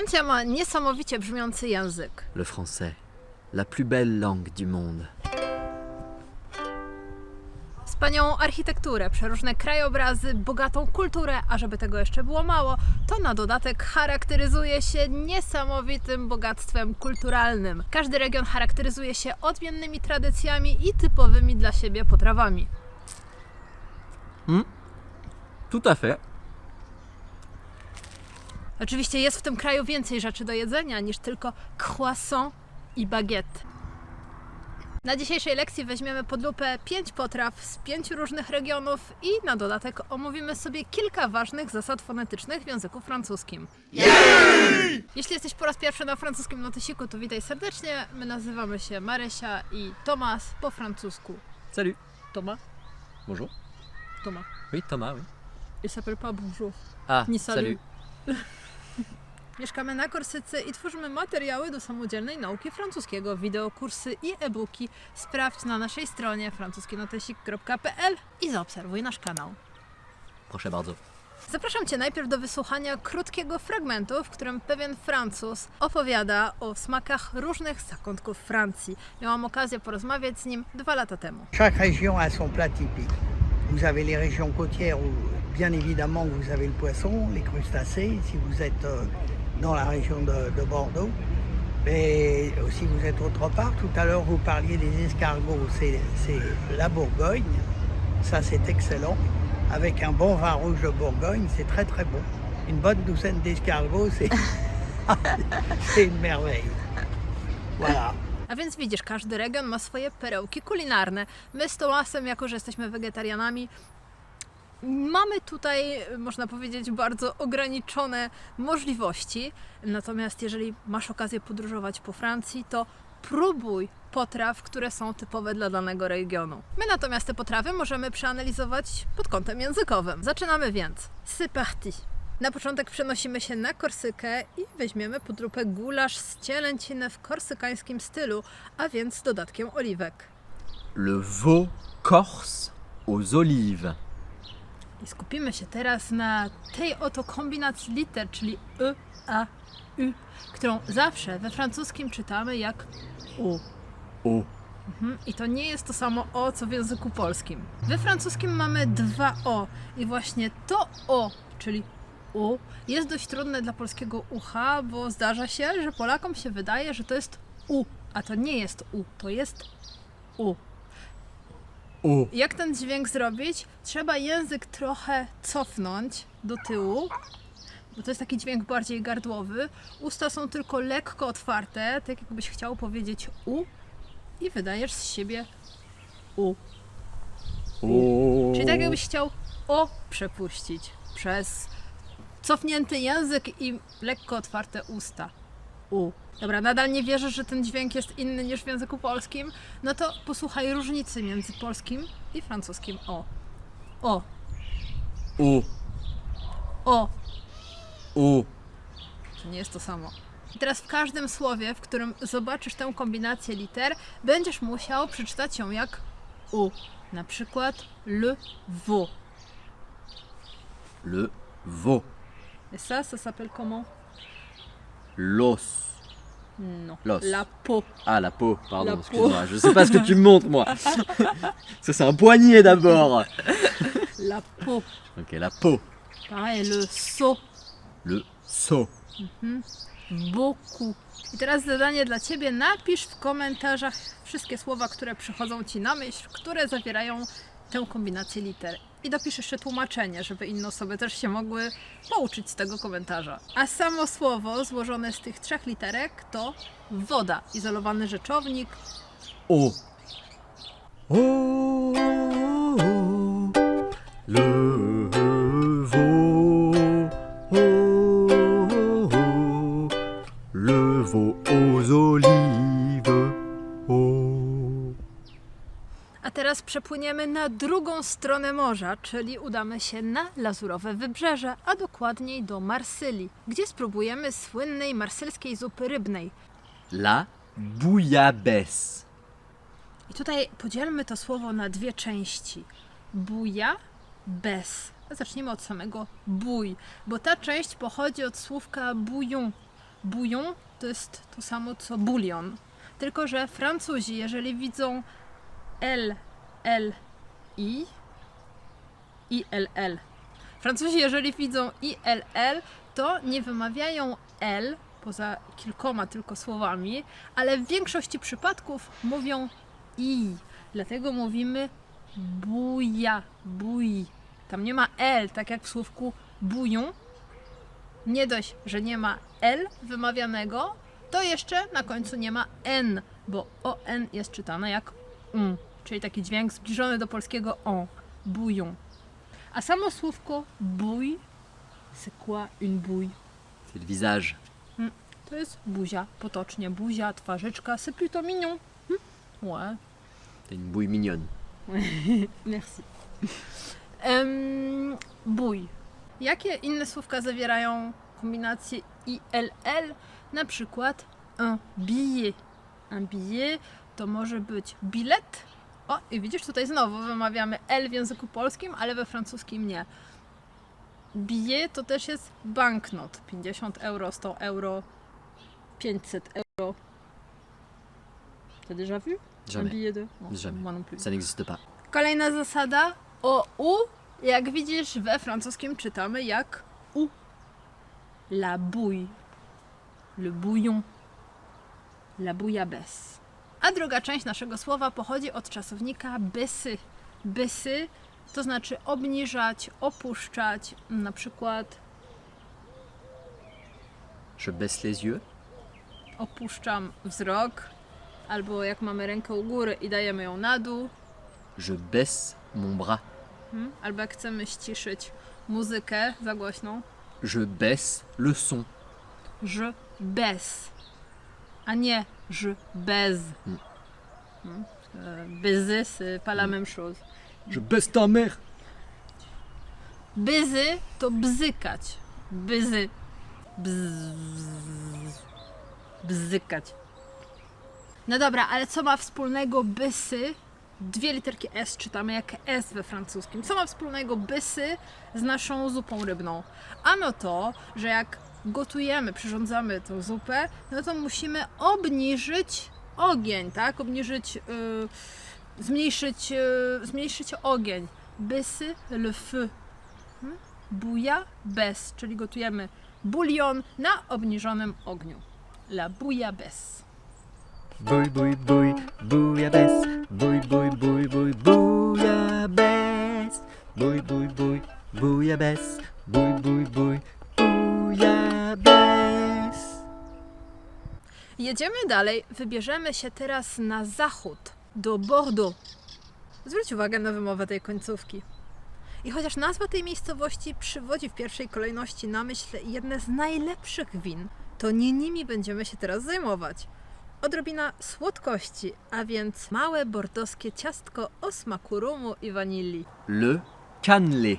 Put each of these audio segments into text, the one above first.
Francja ma niesamowicie brzmiący język. Le français, la plus belle langue du monde. Wspaniałą architekturę, przeróżne krajobrazy, bogatą kulturę, a żeby tego jeszcze było mało, to na dodatek charakteryzuje się niesamowitym bogactwem kulturalnym. Każdy region charakteryzuje się odmiennymi tradycjami i typowymi dla siebie potrawami. Tout à fait. Oczywiście jest w tym kraju więcej rzeczy do jedzenia niż tylko croissant i baguette. Na dzisiejszej lekcji weźmiemy pod lupę pięć potraw z pięciu różnych regionów i na dodatek omówimy sobie kilka ważnych zasad fonetycznych w języku francuskim. Jeśli jesteś po raz pierwszy na francuskim notysiku, to witaj serdecznie. My nazywamy się Marysia i Tomas po francusku. Salut. Thomas? Bonjour. Thomas. Oui, Thomas, oui. Il s'appelle pas bonjour. Ah, Ni salut. salut. Mieszkamy na Korsyce i tworzymy materiały do samodzielnej nauki francuskiego, wideokursy i e-booki. Sprawdź na naszej stronie francuskienotesik.pl i zaobserwuj nasz kanał. Proszę bardzo. Zapraszam Cię najpierw do wysłuchania krótkiego fragmentu, w którym pewien Francuz opowiada o smakach różnych zakątków Francji. Miałam okazję porozmawiać z nim dwa lata temu. Chaque région a son plat typique. Vous avez les régions côtières où, bien évidemment, vous avez le poisson, les crustacés, si vous êtes euh, dans la région de, de Bordeaux. Mais aussi, vous êtes autre part. Tout à l'heure, vous parliez des escargots. C'est la Bourgogne. Ça, c'est excellent. Avec un bon vin rouge de Bourgogne, c'est très très bon. Une bonne douzaine d'escargots, c'est une merveille. Voilà. A więc widzisz, każdy region ma swoje perełki kulinarne. My z Tomasem, jako że jesteśmy wegetarianami, mamy tutaj, można powiedzieć, bardzo ograniczone możliwości. Natomiast jeżeli masz okazję podróżować po Francji, to próbuj potraw, które są typowe dla danego regionu. My natomiast te potrawy możemy przeanalizować pod kątem językowym. Zaczynamy więc. C'est parti! Na początek przenosimy się na Korsykę i weźmiemy pod gulasz z cielęciny w korsykańskim stylu, a więc z dodatkiem oliwek. Le veau corse aux olives. I skupimy się teraz na tej oto kombinacji liter, czyli E, A, U, którą zawsze we francuskim czytamy jak U. Au. Mhm. I to nie jest to samo O, co w języku polskim. We francuskim mamy dwa O i właśnie to O, czyli U, jest dość trudne dla polskiego ucha, bo zdarza się, że Polakom się wydaje, że to jest U, a to nie jest U, to jest U. Au. Jak ten dźwięk zrobić? Trzeba język trochę cofnąć do tyłu, bo to jest taki dźwięk bardziej gardłowy. Usta są tylko lekko otwarte, tak jakbyś chciał powiedzieć U i wydajesz z siebie U. Au. Czyli tak jakbyś chciał O przepuścić przez cofnięty język i lekko otwarte usta. U. Dobra, nadal nie wierzysz, że ten dźwięk jest inny niż w języku polskim? No to posłuchaj różnicy między polskim i francuskim O. O. Au. O. Au. To nie jest to samo. I teraz w każdym słowie, w którym zobaczysz tę kombinację liter, będziesz musiał przeczytać ją jak U. Na przykład le veau. Le veau. Et ça, ça s'appelle comment L'os. Non. L'os. La peau. Ah, la peau, pardon, excuse-moi. Je sais pas ce que tu me montres, moi. Ça, c'est un poignet d'abord. La peau. Ok, la peau. Pareil, le seau. Le seau. Beaucoup. I teraz zadanie dla Ciebie. Napisz w komentarzach wszystkie słowa, które przychodzą Ci na myśl, które zawierają tę kombinację liter. I dopisz jeszcze tłumaczenie, żeby inne osoby też się mogły pouczyć z tego komentarza. A samo słowo złożone z tych trzech literek to woda. Izolowany rzeczownik. Eau. Le veau. Teraz przepłyniemy na drugą stronę morza, czyli udamy się na lazurowe wybrzeże, a dokładniej do Marsylii, gdzie spróbujemy słynnej marsylskiej zupy rybnej. La bouillabaisse. I tutaj podzielmy to słowo na dwie części. Buja, bez. A Zacznijmy od samego bój, bo ta część pochodzi od słówka bouillon, bouillon to jest to samo co bulion. Tylko, że Francuzi, jeżeli widzą L, L, I, I, L, L. Francuzi, jeżeli widzą I, L, L, to nie wymawiają L, poza kilkoma tylko słowami, ale w większości przypadków mówią I. Dlatego mówimy buja, buj. Tam nie ma L, tak jak w słówku bują. Nie dość, że nie ma L wymawianego, to jeszcze na końcu nie ma N, bo ON jest czytane jak un, czyli taki dźwięk zbliżony do polskiego on, bują. A samo słówko bouille, c'est quoi une bouille? C'est le visage. To jest buzia, potocznie buzia, twarzyczka, c'est plutôt mignon. Hm? Ouais, T'as une bouille mignonne. merci. Em, bój. Jakie inne słówka zawierają kombinację ILL? Na przykład un billet. Un billet to może być bilet. O, i widzisz, tutaj znowu wymawiamy L w języku polskim, ale we francuskim nie. Billet to też jest banknot. 50 euro, 100 euro, 500 euro. T'as déjà vu un Jamais. billet de Non, Jamais. Moi non plus. Ça n'existe pas. Kolejna zasada. O U, jak widzisz, we francuskim czytamy jak U. La bouille. Le bouillon. La bouillabaisse. A druga część naszego słowa pochodzi od czasownika bysy. Bysy to znaczy obniżać, opuszczać. Na przykład Je baisse les yeux. opuszczam wzrok. Albo jak mamy rękę u góry i dajemy ją na dół. Je baisse mon bras. Mhm. Albo jak chcemy ściszyć muzykę za głośną. Je baisse le son. je baisse, a nie je baise. Mm. Hmm. Euh, Baiser, c'est pas la même chose. Je baisse ta mère. Baiser to bzykać. Bzy. Bzz. Bzykać. No dobra, ale co ma wspólnego bysy? Dwie literki S czytamy jak S we francuskim. Co ma wspólnego bysy z naszą zupą rybną? Ano to, że jak gotujemy, przyrządzamy tą zupę, no to musimy obniżyć ogień, tak? Obniżyć, yy, zmniejszyć, yy, zmniejszyć ogień. Bysy, le feu. Hmm? Bouilla bez, czyli gotujemy bulion na obniżonym ogniu. La bouillabaisse. Bouille, bouille, bouille, bouillabaisse. Bouille, bouille, bouille, bouille, bouillabaisse. Bouille, bouille, bouille, bouillabaisse. Bouille, bouille, bouille, bouillabaisse. Jedziemy dalej, wybierzemy się teraz na zachód, do Bordeaux. Zwróć uwagę na wymowę tej końcówki. I chociaż nazwa tej miejscowości przywodzi w pierwszej kolejności na myśl jedne z najlepszych win, to nie nimi będziemy się teraz zajmować. Odrobina słodkości, a więc małe bordowskie ciastko o smaku rumu i wanilii. Le cannelé.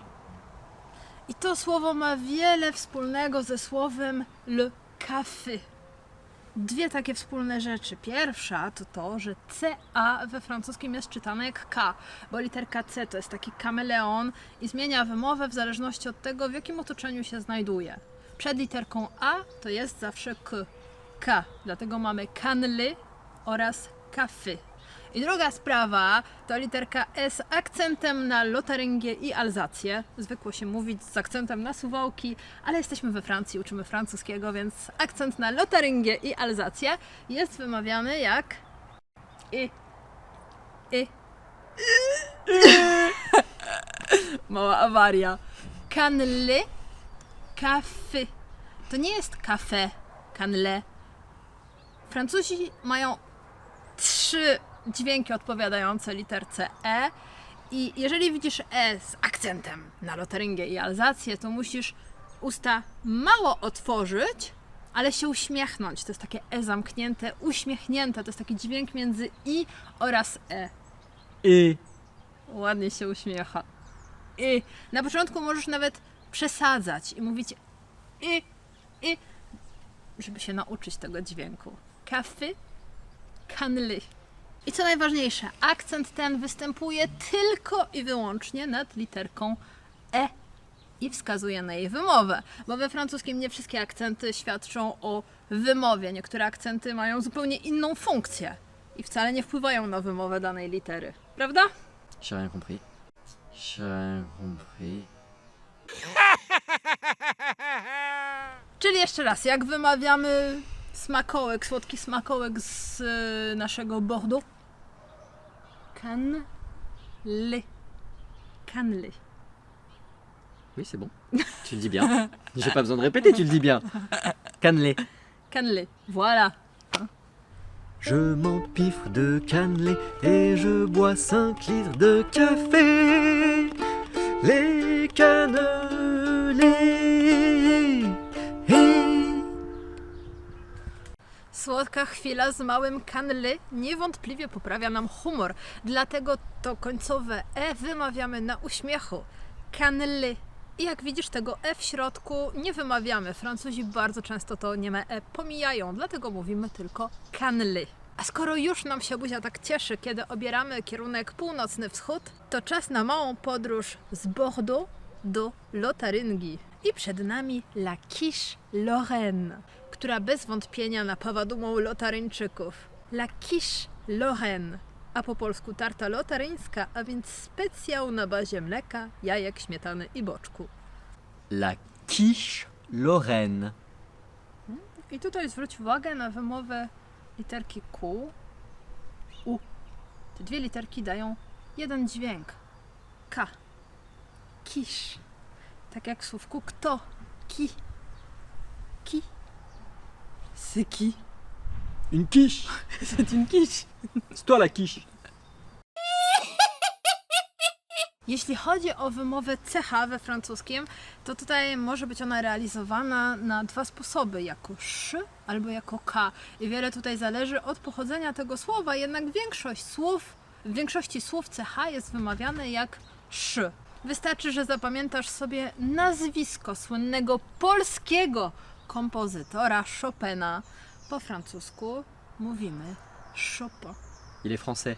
I to słowo ma wiele wspólnego ze słowem le café. Dwie takie wspólne rzeczy. Pierwsza to to, że CA we francuskim jest czytane jak K, bo literka C to jest taki kameleon i zmienia wymowę w zależności od tego, w jakim otoczeniu się znajduje. Przed literką A to jest zawsze K. K. Dlatego mamy canly oraz café. I druga sprawa to literka S akcentem na lotaryngię i alzację. Zwykło się mówić z akcentem na suwałki, ale jesteśmy we Francji, uczymy francuskiego, więc akcent na lotaryngię i alzację jest wymawiany jak i. I. Mała awaria. Canle, café. To nie jest café, canle. Francuzi mają trzy dźwięki odpowiadające literce E. I jeżeli widzisz E z akcentem na lotaryngię i alzację, to musisz usta mało otworzyć, ale się uśmiechnąć. To jest takie E zamknięte, uśmiechnięte. To jest taki dźwięk między I oraz E. Et Ładnie się uśmiecha. I na początku możesz nawet przesadzać i mówić i, i, żeby się nauczyć tego dźwięku. Kafy, kanly. I co najważniejsze, akcent ten występuje tylko i wyłącznie nad literką E. i wskazuje na jej wymowę, bo we francuskim nie wszystkie akcenty świadczą o wymowie. Niektóre akcenty mają zupełnie inną funkcję i wcale nie wpływają na wymowę danej litery. Prawda? J'ai rien compris. J'ai rien compris. Czyli jeszcze raz, jak wymawiamy smakołek, słodki smakołek z y, naszego Bordeaux? Canle. Canle. Oui, c'est bon. Tu le dis bien. J'ai pas besoin de répéter, tu le dis bien. Cannelé. Canle. Voilà. Je m'empiffre de cannelé et je bois 5 litres de café. Les cannelés. Słodka chwila z małym canle niewątpliwie poprawia nam humor, dlatego to końcowe E wymawiamy na uśmiechu. Canle. I jak widzisz, tego E w środku nie wymawiamy. Francuzi bardzo często to nieme E pomijają, dlatego mówimy tylko canle. A skoro już nam się buzia tak cieszy, kiedy obieramy kierunek północny wschód, to czas na małą podróż z Bordeaux do Lotaryngii. I przed nami La Quiche Lorraine, która bez wątpienia napawa dumą lotaryńczyków. La Quiche Lorraine, a po polsku tarta lotaryńska, a więc specjał na bazie mleka, jajek, śmietany i boczku. La quiche Lorraine. I tutaj zwróć uwagę na wymowę literki Q, U. Te dwie literki dają jeden dźwięk. K. Kisz. Tak jak w słówku kto. Ki. Ki. C'est qui? Une quiche. C'est une quiche. C'est toi la quiche. Jeśli chodzi o wymowę CH we francuskim, to tutaj może być ona realizowana na dwa sposoby, jako sz albo jako k. I wiele tutaj zależy od pochodzenia tego słowa, jednak większość słów, w większości słów CH jest wymawiane jak sz. Wystarczy, że zapamiętasz sobie nazwisko słynnego polskiego kompozytora Chopina. Po francusku mówimy Chopin. Il est français.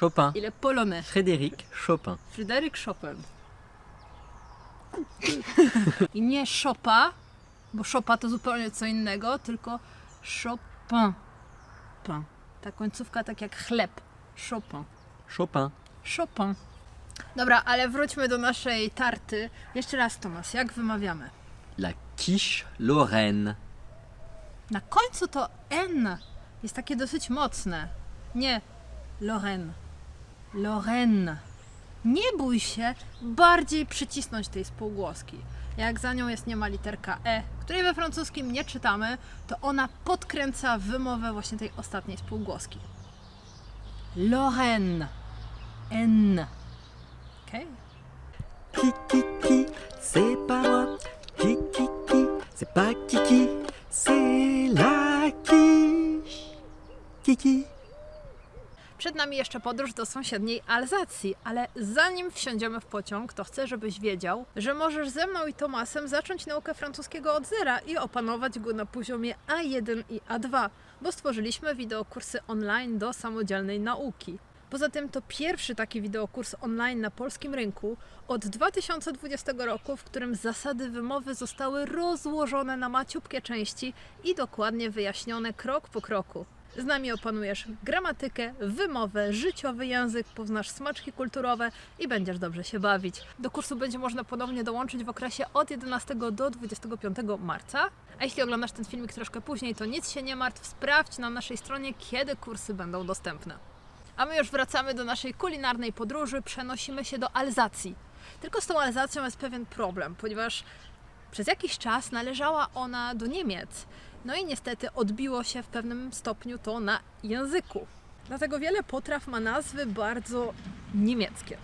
Chopin. Il est polonais. Frédéric Chopin. Fryderyk Chopin. I nie Chopa, bo Chopa to zupełnie co innego, tylko Chopin. Pin. Ta końcówka tak jak chleb. Chopin. Chopin. Chopin. Dobra, ale wróćmy do naszej tarty. Jeszcze raz, Tomas, jak wymawiamy? La quiche Lorraine. Na końcu to N jest takie dosyć mocne. Nie Lorraine. Lorraine. Nie bój się bardziej przycisnąć tej spółgłoski. Jak za nią jest niema literka E, której we francuskim nie czytamy, to ona podkręca wymowę właśnie tej ostatniej spółgłoski. Lorraine. N. Qui, qui, c'est pas moi. Qui, c'est pas Kiki. C'est la quiche. Kiki. Przed nami jeszcze podróż do sąsiedniej Alzacji, ale zanim wsiądziemy w pociąg, to chcę, żebyś wiedział, że możesz ze mną i Tomasem zacząć naukę francuskiego od zera i opanować go na poziomie A1 i A2, bo stworzyliśmy wideokursy online do samodzielnej nauki. Poza tym to pierwszy taki wideokurs online na polskim rynku od 2020 roku, w którym zasady wymowy zostały rozłożone na maciupkie części i dokładnie wyjaśnione krok po kroku. Z nami opanujesz gramatykę, wymowę, życiowy język, poznasz smaczki kulturowe i będziesz dobrze się bawić. Do kursu będzie można ponownie dołączyć w okresie od 11 do 25 marca. A jeśli oglądasz ten filmik troszkę później, to nic się nie martw, sprawdź na naszej stronie, kiedy kursy będą dostępne. A my już wracamy do naszej kulinarnej podróży, przenosimy się do Alzacji. Tylko z tą Alzacją jest pewien problem, ponieważ przez jakiś czas należała ona do Niemiec. No i niestety odbiło się w pewnym stopniu to na języku. Dlatego wiele potraw ma nazwy bardzo niemieckie.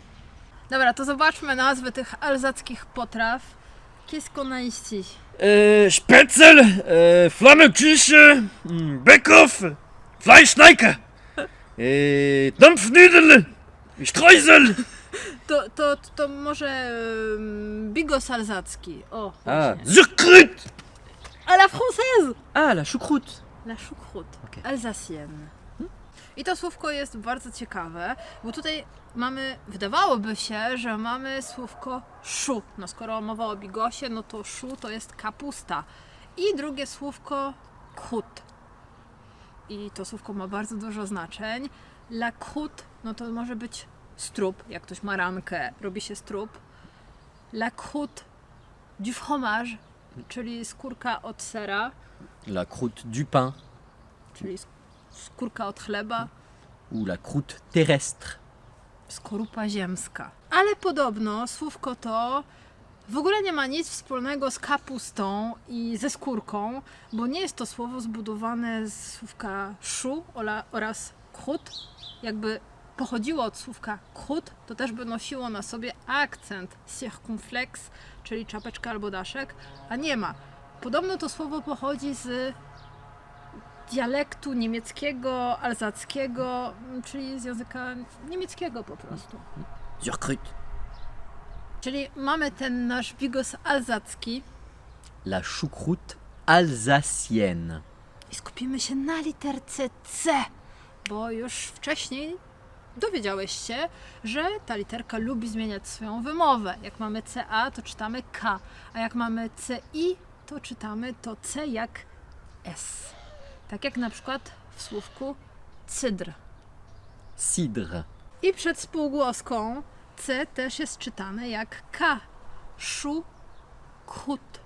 Dobra, to zobaczmy nazwy tych alzackich potraw. Ici? Äh, Spätzle, äh, Flammeküche, mm, Backoff, Fleischneiker, äh, Dampfnudel, Streusel. To, to, to może um, bigos alzacki. O, Ah. właśnie. Zuckrut, A la française! Ah, la choucroute. La choucroute Ok. alsacienne. I to słówko jest bardzo ciekawe, bo tutaj mamy, wydawałoby się, że mamy słówko szu. No skoro mowa o bigosie, no to szu to jest kapusta. I drugie słówko kut. I to słówko ma bardzo dużo znaczeń. La croûte, no to może być strup, jak ktoś ma rankę, robi się strup. La croûte du fromage, czyli skórka od sera, La croûte du pain czyli sk- skórka od chleba, ou la croûte terrestre. skorupa ziemska. Ale podobno słówko to w ogóle nie ma nic wspólnego z kapustą i ze skórką, bo nie jest to słowo zbudowane z słówka szu oraz kut. Jakby pochodziło od słówka kut, to też by nosiło na sobie akcent circumflex, czyli czapeczka albo daszek, a nie ma. Podobno to słowo pochodzi z dialektu niemieckiego, alzackiego, czyli z języka niemieckiego po prostu. Surcrute. Czyli mamy ten nasz bigos alzacki La choucroute alsacienne. i skupimy się na literce C, bo już wcześniej dowiedziałeś się, że ta literka lubi zmieniać swoją wymowę. Jak mamy CA, to czytamy K, a jak mamy CI, to czytamy to C jak S. Tak jak na przykład w słówku cydr. Cidre. I przed spółgłoską C też jest czytane jak K. Szu, kut.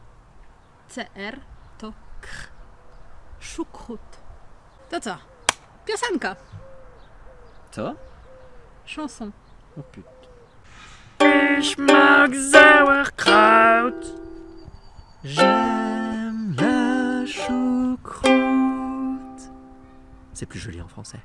CR to K. Szukrut. To co? Piosenka. Co? Chanson. Oh putain. Ich mag Sauerkraut. J'aime la choucroute. C'est plus joli en français.